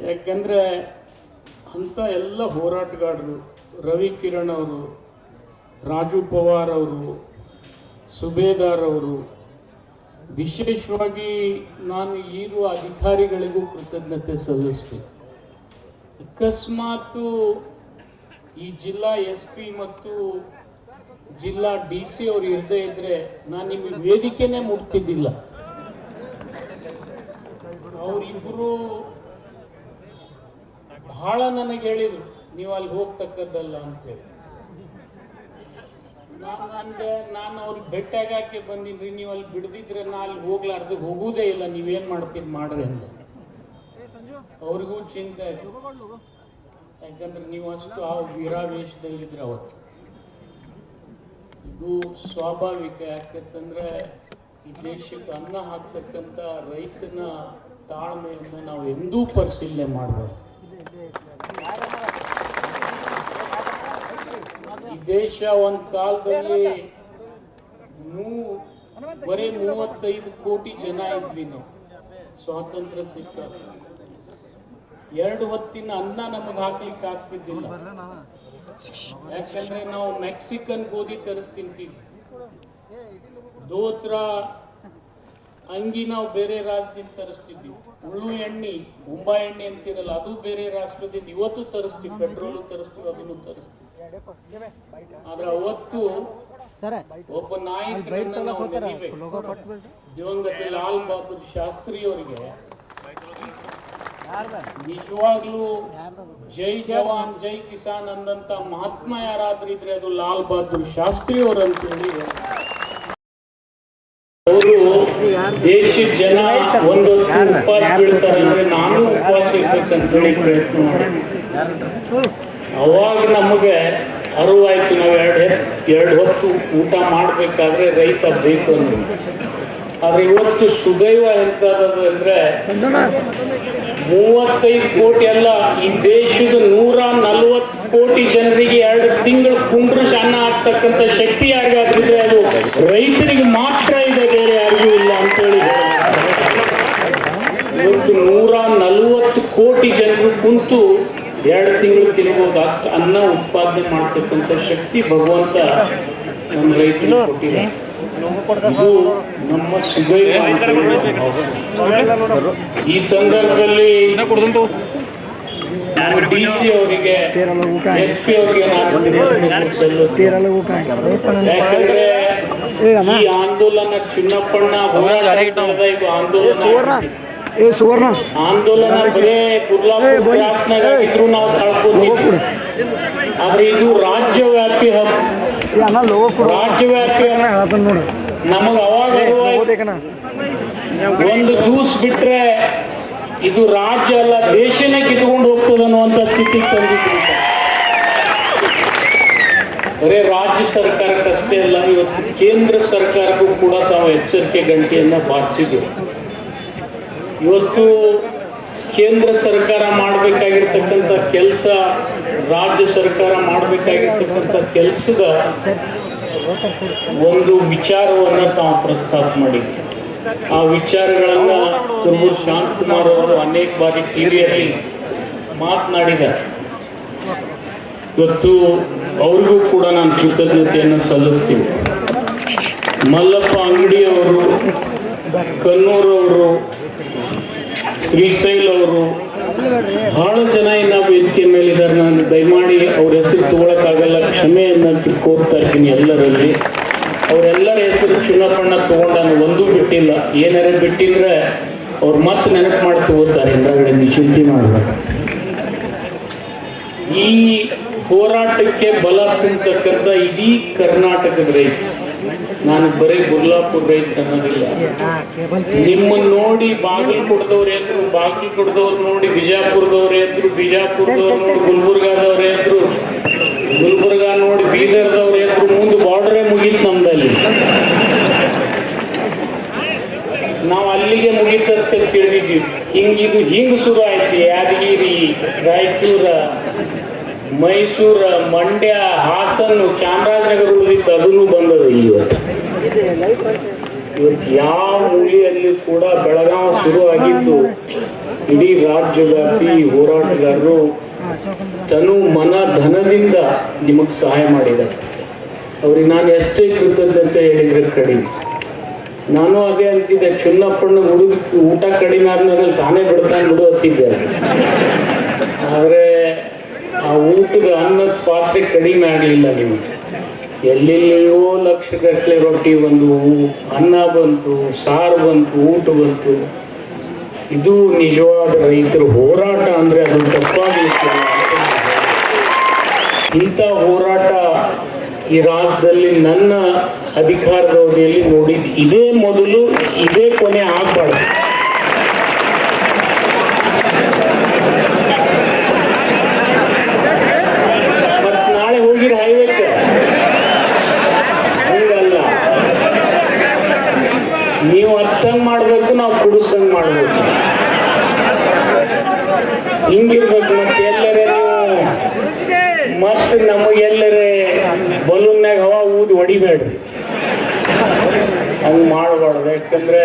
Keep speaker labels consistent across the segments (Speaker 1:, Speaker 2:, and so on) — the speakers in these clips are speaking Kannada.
Speaker 1: ಯಾಕೆಂದರೆ ಅಂಥ ಎಲ್ಲ ಹೋರಾಟಗಾರರು, ರವಿ ಕಿರಣ್ ಅವರು, ರಾಜು ಪವಾರ್ ಅವರು, ಸುಬೇದಾರ್ ಅವರು, ವಿಶೇಷವಾಗಿ ನಾನು ಇರುವ ಅಧಿಕಾರಿಗಳಿಗೂ ಕೃತಜ್ಞತೆ ಸಲ್ಲಿಸ್ಬೇಕು. ಅಕಸ್ಮಾತ್ ಈ ಜಿಲ್ಲಾ ಎಸ್ ಪಿ ಮತ್ತು ಜಿಲ್ಲಾ ಡಿ ಸಿ ಅವರು ಇರದೇ ಇದ್ರೆ ನಾನು ನಿಮಗೆ ವೇದಿಕೆನೇ ಮುಟ್ತಿದ್ದಿಲ್ಲ. ಅವರಿಬ್ಬರು ಬಹಳ ನನಗೆ ಹೇಳಿದ್ರು ನೀವು ಅಲ್ಲಿ ಹೋಗ್ತಕ್ಕದ್ದಲ್ಲ ಅಂತೇಳಿ ನಾನು ಅಂದೆ ನಾನು ಅವ್ರಿಗೆ ಭೇಟಿಯಾಗಕ್ಕೆ ಬಂದಿದ್ರಿ ನೀವು ಅಲ್ಲಿ ಬಿಡದಿದ್ರೆ ನಾ ಅಲ್ಲಿ ಹೋಗ್ಲಾರ್ದು ಹೋಗುವುದೇ ಇಲ್ಲ ನೀವೇನ್ ಮಾಡ್ತೀರಿ ಮಾಡ್ರಿ ಅಂತ ಅವ್ರಿಗೂ ಚಿಂತೆ ಆಯ್ತು. ಯಾಕಂದ್ರೆ ನೀವು ಅಷ್ಟು ಆ ವೀರಾವೇಶದಲ್ಲಿದ್ರೆ ಅವತ್ತು. ಇದು ಸ್ವಾಭಾವಿಕ ಯಾಕಂತಂದ್ರೆ ಈ ದೇಶಕ್ಕೆ ಅನ್ನ ಹಾಕ್ತಕ್ಕಂಥ ರೈತನ ತಾಳ್ಮೆಯನ್ನು ನಾವು ಎಂದೂ ಪರಿಶೀಲನೆ ಮಾಡಬಾರ್ದು. ಈ ದೇಶ ಒಂದ್ ಕಾಲದಲ್ಲಿ ಬರೀ ಮೂವತ್ತೈದು ಕೋಟಿ ಜನ ಇದ್ವಿ ನಾವು. ಸ್ವಾತಂತ್ರ್ಯ ಸಿಕ್ಕ. ಎರಡು ಹೊತ್ತಿನ ಅನ್ನ ನಮಗೆ ಹಾಕ್ಲಿಕ್ಕೆ ಆಗ್ತಿದ್ದಿಲ್ಲ. ಯಾಕಂದ್ರೆ ನಾವು ಮೆಕ್ಸಿಕನ್ ಗೋಧಿ ತರಿಸ್ತಿಂತೀವಿ. ದೋತ್ರ ಅಂಗಿ ನಾವು ಬೇರೆ ರಾಜ್ಯದಿಂದ ತರಿಸ್ತಿದ್ವಿ. ಉಳ್ಳು ಎಣ್ಣೆ ಮುಂಬೈ ಎಣ್ಣೆ ಅಂತಿರಲ್ಲ ಅದು ಬೇರೆ ರಾಷ್ಟ್ರದಿಂದ ಇವತ್ತು ತರಿಸ್ತೀವಿ ಪೆಟ್ರೋಲ್ ತರಿಸ್ತೀವಿ ಅದನ್ನು ತರಿಸ್ತೀವಿ. ಆದ್ರೆ ಅವತ್ತು
Speaker 2: ಸರ
Speaker 1: ಒಬ್ಬ ನಾಯಕ. ದಿವಂಗತ ಲಾಲ್ ಬಹದ್ದೂರ್ ಶಾಸ್ತ್ರಿ ಅವರಿಗೆ ನಿಜವಾಗ್ಲೂ ಜೈ ಜವಾನ್ ಜೈ ಕಿಸಾನ್ ಅಂದಂತ ಮಹಾತ್ಮ ಯಾರಾದ್ರೂ ಇದ್ರೆ ಅದು ಲಾಲ್ ಬಹದ್ದೂರ್ ಶಾಸ್ತ್ರಿ ಅವರಂತ ಅಂತೇಳಿ ಅವರು ದೇಶದ ಜನ ಒಂದು ಉಪವಾಸ ಬೀಳ್ತಾರೆ ನಾನು ಉಪವಾಸ ಇರ್ಬೇಕಂತ ಹೇಳಿ ಪ್ರಯತ್ನ ಅವಾಗ ನಮಗೆ ಅರಿವಾಯ್ತು ನಾವು ಎರಡು ಎರಡು ಹೊತ್ತು ಊಟ ಮಾಡಬೇಕಾದ್ರೆ ರೈತ ಬೇಕು ಅಂದ್ರೆ. ಆದ್ರೆ ಇವತ್ತು ಸುದೈವ ಎಂತದ್ದು ಅಂದ್ರೆ ಮೂವತ್ತೈದು ಕೋಟಿ ಅಲ್ಲ, ಈ ದೇಶದ ನೂರ ನಲ್ವತ್ತು ಕೋಟಿ ಜನರಿಗೆ ಎರಡು ತಿಂಗಳು ಕುಂಡ್ರಶ ಅನ್ನ ಆಗ್ತಕ್ಕಂಥ ಶಕ್ತಿ ಯಾರಿಗಾದ್ರಿದ್ರೆ ಅದು ರೈತರಿಗೆ ಮಾತ್ರ ಇದೆ ಬೇರೆ ಯಾರಿಗೂ ಇಲ್ಲ ಅಂತೇಳಿ ಇವತ್ತು ನೂರ ನಲ್ವತ್ತು ಕೋಟಿ ಜನರು ಕುಂತು ಎರಡು ತಿಂಗಳು ತಿನ್ಬೋದು, ಅಷ್ಟು ಅನ್ನ ಉತ್ಪಾದನೆ ಮಾಡ್ತಕ್ಕಂಥ ಶಕ್ತಿ ಭಗವಂತ ನಮ್ಮ ರೈತರಿಗೆ ಕೊಟ್ಟಿದೆ ಇದು ನಮ್ಮ. ಈ ಸಂದರ್ಭದಲ್ಲಿ ನಾನು ಡಿ ಸಿ ಅವರಿಗೆ ಎಸ್ ಪಿ ಅವರಿಗೆ ಯಾಕಂದ್ರೆ ಈ ಆಂದೋಲನ ಚಿನ್ನಪ್ಪಣ್ಣ ಆಂದೋಲನ.
Speaker 2: ಏ ಸುವರ್ಣ.
Speaker 1: ಆಂದೋಲನ ಬರೇ ಕ್ರಾಸ್ನಾಗ ಆಗಿದ್ರು ನಾವು ತಳ್ಕೊಂಡಿದ್ವಿ ಆದ್ರೆ ಇದು ರಾಜ್ಯವ್ಯಾಪಿ ಹಬ್. ರಾಜ್ಯವ್ಯಾಪಿ.
Speaker 2: ಹೇಳ್ತಾನೆ ನೋಡು.
Speaker 1: ನಮಗ ಅವಾಗ ಒಂದು ದೂಸ್ ಬಿಟ್ರೆ ಇದು ರಾಜ್ಯ ಅಲ್ಲ ದೇಶನೇ ಕಿತ್ಕೊಂಡು ಹೋಗ್ತದೆ ಅನ್ನುವಂತ ಸ್ಥಿತಿ ತಂದಿದ್ರು ಬರೇ ರಾಜ್ಯ ಸರ್ಕಾರಕ್ಕಷ್ಟೇ ಅಲ್ಲ ಇವತ್ತು ಕೇಂದ್ರ ಸರ್ಕಾರಕ್ಕೂ ಕೂಡ ತಾವು ಎಚ್ಚರಿಕೆ ಗಂಟೆಯನ್ನ ಬಾರಿಸಿದ್ರು ಇವತ್ತು ಕೇಂದ್ರ ಸರ್ಕಾರ ಮಾಡಬೇಕಾಗಿರ್ತಕ್ಕಂಥ ಕೆಲಸ ರಾಜ್ಯ ಸರ್ಕಾರ ಮಾಡಬೇಕಾಗಿರ್ತಕ್ಕಂಥ ಕೆಲಸದ ಒಂದು ವಿಚಾರವನ್ನು ತಾವು ಪ್ರಸ್ತಾಪ ಮಾಡಿದ್ವಿ. ಆ ವಿಚಾರಗಳನ್ನ ಕುರುಬೂರು ಶಾಂತಕುಮಾರ್ ಅವರು ಅನೇಕ ಬಾರಿ ಟಿವಿಯಲ್ಲಿ ಮಾತನಾಡಿದ್ದಾರೆ. ಇವತ್ತು ಅವ್ರಿಗೂ ಕೂಡ ನಾನು ಕೃತಜ್ಞತೆಯನ್ನು ಸಲ್ಲಿಸ್ತೀನಿ. ಮಲ್ಲಪ್ಪ ಅಂಗಡಿಯವರು ಕನ್ನೂರವರು ಶ್ರೀಶೈಲ್ ಅವರು ಬಹಳ ಜನ ಇನ್ನ ವೇದಿಕೆ ಮೇಲಿದ್ದಾರೆ. ನಾನು ದಯಮಾಡಿ ಅವ್ರ ಹೆಸರು ತಗೊಳಕ್ಕಾಗಲ್ಲ. ಕ್ಷಮೆಯನ್ನ ಕೋರ್ತಾ ಇದ್ದೀನಿ ಎಲ್ಲರಲ್ಲಿ. ಅವರೆಲ್ಲರ ಹೆಸರು ಚುನಾವಣೆ ತಗೊಂಡ ನಾನು ಒಂದೂ ಬಿಟ್ಟಿಲ್ಲ. ಏನಾರ ಬಿಟ್ಟಿದ್ರೆ ಅವ್ರು ಮತ್ತೆ ನೆನಪು ಮಾಡಿ ತಗೋತಾರೆ ನೀವು ಚಿಂತೆ ಮಾಡಬೇಕು. ಈ ಹೋರಾಟಕ್ಕೆ ಬಲ ತುಂಬತಕ್ಕಂಥ ಇಡೀ ಕರ್ನಾಟಕದ ರೈತ ನಾನು ಬರೀ ಗುರ್ಲಾಪುರ ರೈತ ಅನ್ನೋದಿಲ್ಲ. ನಿಮ್ಮನ್ನ ನೋಡಿ ಬಾಗಲಕೋಟದವ್ರು ಎದ್ರು ಬಾಗಲಕೋಟದವ್ರು ನೋಡಿ ಬಿಜಾಪುರದವ್ರು ಅಂದ್ರು ಬಿಜಾಪುರದವ್ರು ನೋಡಿ ಗುಲ್ಬರ್ಗಾದವ್ರು ಎದ್ರು ಗುಲ್ಬರ್ಗಾ ನೋಡಿ ಬೀದರ್ದವ್ರು ಅಂದ್ರು ಮುಂದೆ ಬಾರ್ಡ್ರೇ ಮುಗೀತು ನಮ್ದಲ್ಲಿ. ನಾವು ಅಲ್ಲಿಗೆ ಮುಗೀತಂತ ತಿಳಿದಿದ್ವಿ ಹಿಂಗಿದು ಹಿಂಗ್ ಶುರು ಆಯ್ತು ಯಾದಗಿರಿ ರಾಯಚೂರ. ಮೈಸೂರ ಮಂಡ್ಯ ಹಾಸನ್ನು ಚಾಮರಾಜನಗರ ಉಳಿದಿತ್ತು ಅದನ್ನು ಬಂದದ ಇವತ್ತು. ಇವತ್ತು ಯಾವ ಮೂಲೆಯಲ್ಲಿ ಕೂಡ ಬೆಳಗಾವಿ ಶುರು ಆಗಿದ್ದು ಇಡೀ ರಾಜ್ಯವ್ಯಾಪಿ ಹೋರಾಟಗಾರರು ತನು ಮನ ಧನದಿಂದ ನಿಮಗೆ ಸಹಾಯ ಮಾಡಿದ್ದಾರೆ. ಅವ್ರಿಗೆ ನಾನು ಎಷ್ಟೇ ಕೃತಜ್ಞತೆ ಹೇಳಿದ್ರೆ ಕಡಿಮೆ. ನಾನು ಅದೇ ಅಂತಿದ್ದೆ, ಚುನ್ನಪ್ಪಣ್ಣ ಹುಡುಗ ಊಟ ಕಡಿಮೆ ಆದ್ಮೇಲೆ ತಾನೇ ಬಿಡ್ತಾನೆ ಬಿಡು ಅಂತಿದ್ದೆ. ಆದರೆ ಆ ಊಟದ ಅನ್ನದ ಪಾತ್ರೆ ಕಡಿಮೆ ಆಗಲಿಲ್ಲ ನಿಮಗೆ. ಎಲ್ಲೆಲ್ಲಿಯೋ ಲಕ್ಷಗಟ್ಟಲೆ ರೊಟ್ಟಿ ಬಂದು, ಅನ್ನ ಬಂತು, ಸಾರು ಬಂತು, ಊಟ ಬಂತು. ಇದು ನಿಜವಾದ ರೈತರ ಹೋರಾಟ ಅಂದರೆ ಅದು ತಪ್ಪಾಗಲಿಕ್ಕೆ ಇಂಥ ಹೋರಾಟ ಈ ರಾಜ್ಯದಲ್ಲಿ ನನ್ನ ಅಧಿಕಾರದ ಅವಧಿಯಲ್ಲಿ ನೋಡಿದ್ದು. ಇದೇ ಮೊದಲು, ಇದೇ ಕೊನೆ ಆಗಬಾರ್ದು. ಹಿಂಗಿರ್ಬೇಕು ಮತ್ತೆ ಎಲ್ಲರೇ ನೀವು? ಮತ್ತೆ ನಮಗೆಲ್ಲರೇ ಬಲೂನ್ಯಾಗ ಹವಾ ಊದಿ ಹೊಡಿಬೇಡ್ರಿ. ಹಂಗೆ ಮಾಡಬಾರ್ದು. ಯಾಕಂದ್ರೆ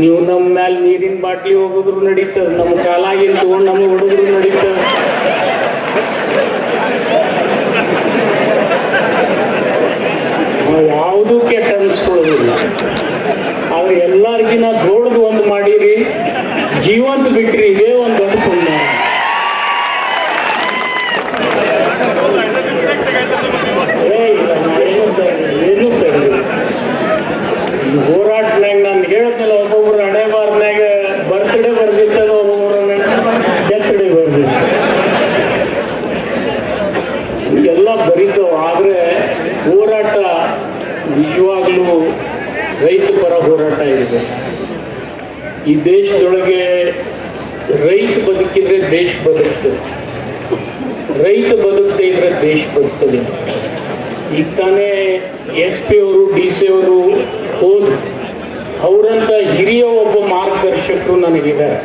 Speaker 1: ನೀವು ನಮ್ಮ ಮ್ಯಾಲ ನೀರಿನ ಬಾಟ್ಲಿ ಹೋಗಿದ್ರು ನಡೀತದ. ನಮ್ಮ ಕಾಲಾಗಿನ ತಗೊಂಡು ನಮಗೆ ಹುಡುಗರು ನಡೀತದ. ನಾವು ಯಾವುದೂ ಕೆಟ್ಟ ಅನಿಸ್ಕೊಳ್ಳೋದಿಲ್ಲ. ಆದ್ರೆ ಎಲ್ಲರಿಗಿನ ಮಾಡಿರಿ ಜೀವಂತ ಬಿಟ್ರಿ ಇದೇ ಒಂದು ದೊಡ್ಡ ಪುಣ್ಯ. ಏನೂ ಹೋರಾಟನಾಗ ನಾನು ಹೇಳ್ತಲ್ಲ ಒಬ್ಬೊಬ್ರು ಹಣೆ ಬಾರ್ನಾಗ ಬರ್ತ್ಡೇ ಬರ್ದಿರ್ತದ ಒಬ್ಬೊಬ್ರು ಕೆತ್ತಡೆ ಬರ್ದಿತ್ತು. ಎಲ್ಲ ಬರೀತಾವ, ಆದ್ರೆ ಹೋರಾಟ ನಿಜವಾಗ್ಲೂ ರೈತ ಪರ ಹೋರಾಟ ಇದೆ. ಈ ದೇಶದೊಳಗೆ ರೈತ ಬದುಕಿದ್ರೆ ದೇಶ ಬದುಕ್ತದೆ. ರೈತ ಬದುಕದೆ ಇದ್ರೆ ದೇಶ ಬದುಕ್ತದೆ. ಈಗ ತಾನೇ ಎಸ್ ಪಿ ಅವರು ಡಿ ಸಿ ಅವರು ಹೋದ್ರು. ಅವರಂತ ಹಿರಿಯ ಒಬ್ಬ ಮಾರ್ಗದರ್ಶಕರು ನನಗಿದ್ದಾರೆ.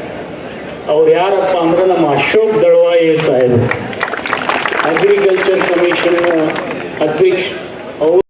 Speaker 1: ಅವ್ರು ಯಾರಪ್ಪ ಅಂದ್ರೆ ನಮ್ಮ ಅಶೋಕ್ ದಳವಾಯೆ ಸಾಹೇಬರು. ಅಗ್ರಿಕಲ್ಚರ್ ಕಮಿಷನ್ ಅಧ್ಯಕ್ಷ. ಅವರು